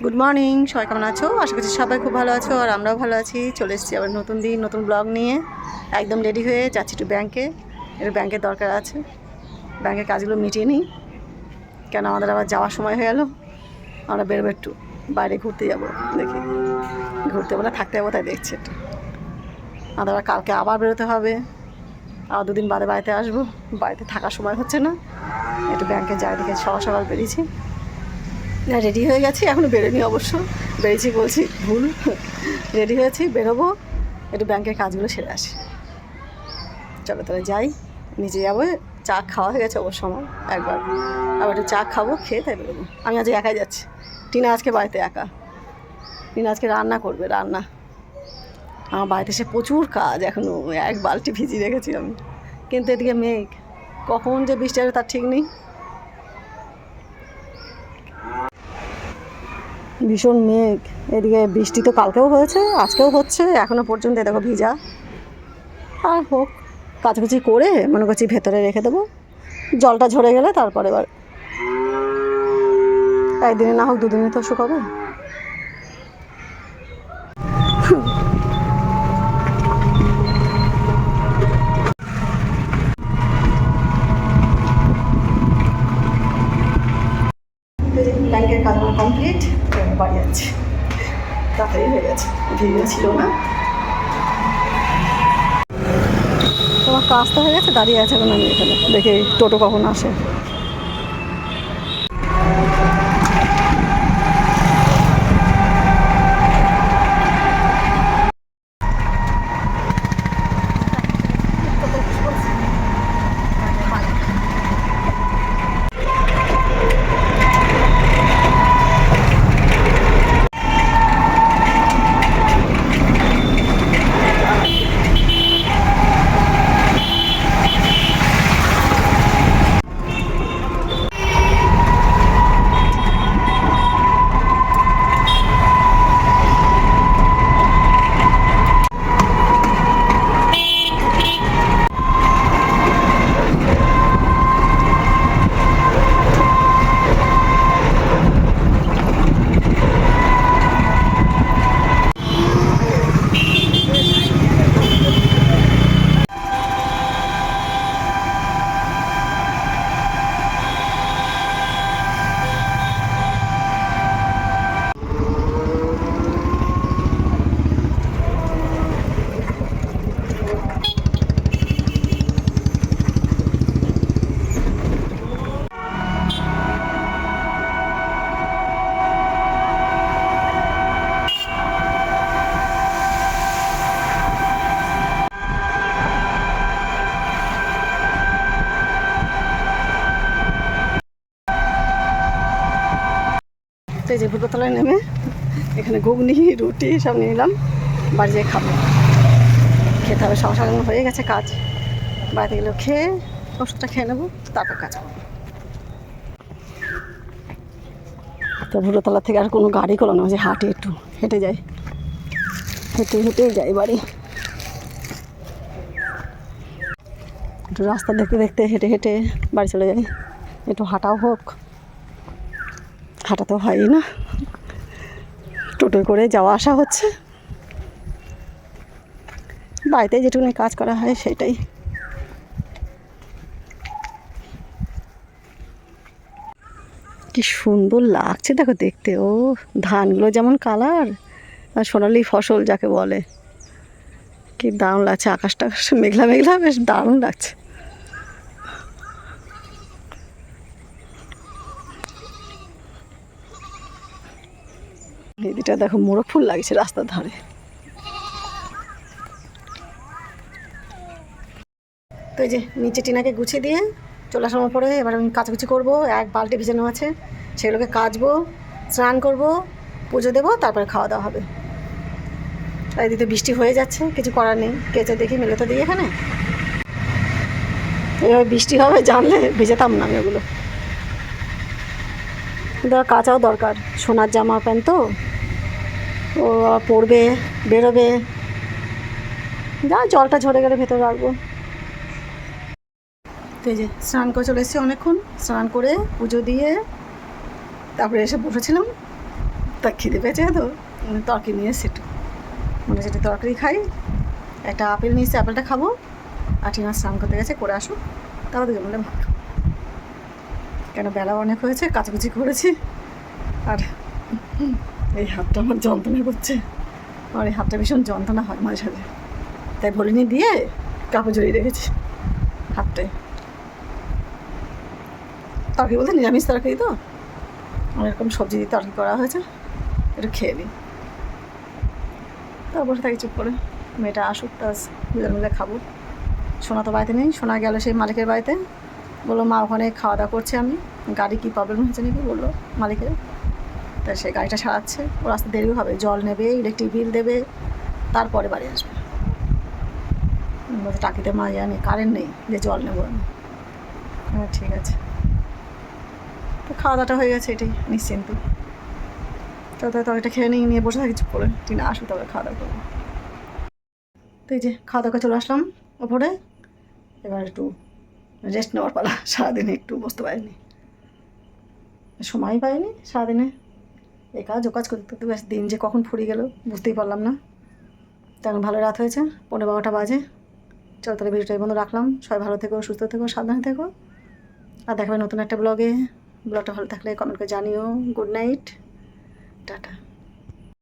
Good morning সবাই কেমন আছো? আশা করছি সবাই খুব ভালো আছো আর আমরাও ভালো আছি। চলে এসেছি আবার নতুন দিন, নতুন ব্লগ নিয়ে। একদম রেডি হয়ে যাচ্ছি একটু ব্যাংকে একটু ব্যাংকের দরকার আছে। ব্যাংকের কাজগুলো মিটিয়ে নিই। কেন আমাদের আবার যাওয়ার সময় হয়ে গেলো আমরা বেরোবো একটু। বাইরে ঘুরতে যাব, দেখি। ঘুরতে বলে থাকতে যাব, তাই দেখছি একটু। আমাদের আবার কালকে আবার বেরোতে হবে। আবার দুদিন বাদে বাড়িতে আসব। বাড়িতে থাকার সময় হচ্ছে না। একটু ব্যাংকে যাই, দেখে সকাল সকাল বেরিয়েছি। না রেডি হয়ে গেছি এখনও বেরোনি অবশ্য। বেরিয়েছি বলছি, ভুল। রেডি হয়েছি, বেরোবো। একটু ব্যাংকের কাজগুলো সেরে আসি। চলো তাহলে যাই, নিজে যাব। চা খাওয়া হয়ে গেছে অবশ্য আমার, একবার। আবার একটু চা খাব, খেয়ে তাই বেরোবো। আমি আজ একাই যাচ্ছি। টিনা আজকে বাড়িতে একা। টিনা আজকে রান্না করবে, রান্না। আমার বাড়িতে সে প্রচুর কাজ এখনও এক বালতি ভিজিয়ে রেখেছি আমি। কিন্তু এদিকে মেঘ, কখন যে বৃষ্টি আসবে তার ঠিক নেই। ভীষণ মেঘ, এদিকে বৃষ্টি তো কালকেও হয়েছে, আজকেও হচ্ছে এখনও পর্যন্ত দেখো ভিজা। আর হোক কাছাকাছি করে মনে করছি ভেতরে রেখে দেবো। জলটা ঝরে গেলে তারপরে এবার। একদিনে না হোক দুদিনে তো শুকাবে। তাড়াতাড়ি হয়ে গেছে। ভিড় ছিল না। তোমার কাজটা হয়ে গেছে? দাঁড়িয়ে আছে এখন আমি এখানে। দেখি টোটো কখন আসে। এই যে ভুটোতলায় নেমে এখানে ঘুগনি, রুটি সব নিয়ে নিলাম বাড়ি যেয়ে খাব। খেতে হবে, সকাল সকাল হয়ে গেছে কাজ। বাড়িতে গেলেও খেয়ে ওষুধটা খেয়ে নেব, তারপর কাজ করব। তো ভুটোতলা থেকে আর কোনো গাড়ি করল না যে হাঁটে একটু হেঁটে যাই। হেঁটে হেঁটেই যাই বাড়ি। একটু রাস্তা দেখতে দেখতে হেঁটে হেঁটে বাড়ি চলে যাই। একটু হাঁটাও হোক। হাঁটা তো হয়ই না। টোটোয় করে যাওয়া আসা হচ্ছে। বাড়িতে যেটুকুনি কাজ করা হয় সেটাই। কি সুন্দর লাগছে দেখো দেখতে। ও, ধানগুলো যেমন কালার, আর সোনালি ফসল যাকে বলে। কি দারুণ লাগছে আকাশটা মেঘলা মেঘলা, বেশ দারুণ লাগছে। এদিকটা দেখো মোরগ ফুল লাগছে রাস্তার ধারে। তো এই যে নিচে টিনাকে গুছিয়ে দিয়ে চলে আসার পরে এবার আমি কাচাকুচি করব, এক বালতি ভিজানো আছে, সেগুলোকে কাচবো, স্নান করব, পুজো দেবো, তারপরে খাওয়া দাওয়া হবে। আর এদিকে বৃষ্টি হয়ে যাচ্ছে, কিছু করার নেই, কেচে দেখি মেলে তো দিই এখানে। এবার বৃষ্টি হবে, জানলে ভিজাতাম না আমি ওগুলো। আর কাচাও দরকার, সোনার জামা, প্যান্ট তো। ও পড়বে বেরোবে। যা জলটা ঝরে গেলে ভেতরে রাখব। এই যে স্নান করে চলে এসেছি অনেকক্ষণ। স্নান করে পুজো দিয়ে তারপরে এসে বসেছিলাম। তা খিদে পেয়েছে তো? উম, তরকারি নিয়ে এসছি একটু। মনে তরকারি খাই। একটা আপেল নিয়ে এসছি আপেলটা খাব। আর টিনা স্নান করতে গেছে করে আসুক। তারপর দুজন মিলে ভাত কেন বেলা অনেক হয়েছে কাচাকুচি করেছি। আর এই হাতটা আমার যন্ত্রণা করছে আমার এই হাতটা ভীষণ যন্ত্রণা হয় মাঝে সাঝে। তাই ভলিনি দিয়ে কাপড় জড়িয়ে রেখেছি হাতটায়। তরকারি বলতে নিরামিষ তরকারি তো। অনেক রকম সবজি দিয়ে তরকারি করা হয়েছে, একটু খেয়ে নিই। তারপর থাকি চুপ করে মেয়েটা আসুক তা দুজন মিলে খাব। সোনা তো বাড়িতে নেই, সোনা গেল সেই মালিকের বাড়িতে। বলল, মা, ওখানে খাওয়া দাওয়া করছি আমি। গাড়ি কী প্রবলেম হয়েছে নাকি? বলল মালিকের। তা সে গাড়িটা সারাচ্ছে। ও রাস্তা দেরি হবে, জল নেবে ইলেকট্রিক বিল দেবে, তারপরে বাড়ি আসবে। টাকিতে মা জানি কারেন্ট নেই, যে জল নেব আমি। হ্যাঁ ঠিক আছে। তো খাওয়া দাওয়াটা হয়ে গেছে এটাই, নিশ্চিন্ত। তো তো এটা খেয়ে নিয়ে নিয়ে বসে থাকি, চুপ করে। টিনা আসুক তবে খাওয়া দাওয়া করব। তো এই যে খাওয়া দাওয়া চলে আসলাম ওপরে। এবার একটু রেস্ট নেওয়ার পালা। সারাদিনে একটু বসতে পারিনি। সময় পাইনি সারাদিনে। এই কাজ ও কাজ করতে করতে ব্যাস দিন যে কখন ফুরিয়ে গেল, বুঝতেই পারলাম না। তেমন ভালো রাত হয়েছে পনেরো বারোটা বাজে। চল তাহলে ভিডিওটা এই বন্ধু রাখলাম। সবাই ভালো থেকো, সুস্থ থেকো, সাবধানে থেকো। আর দেখাবে নতুন একটা ব্লগে। ব্লগটা ভালো থাকলে কমেন্ট করে জানিও। Good night. টাটা।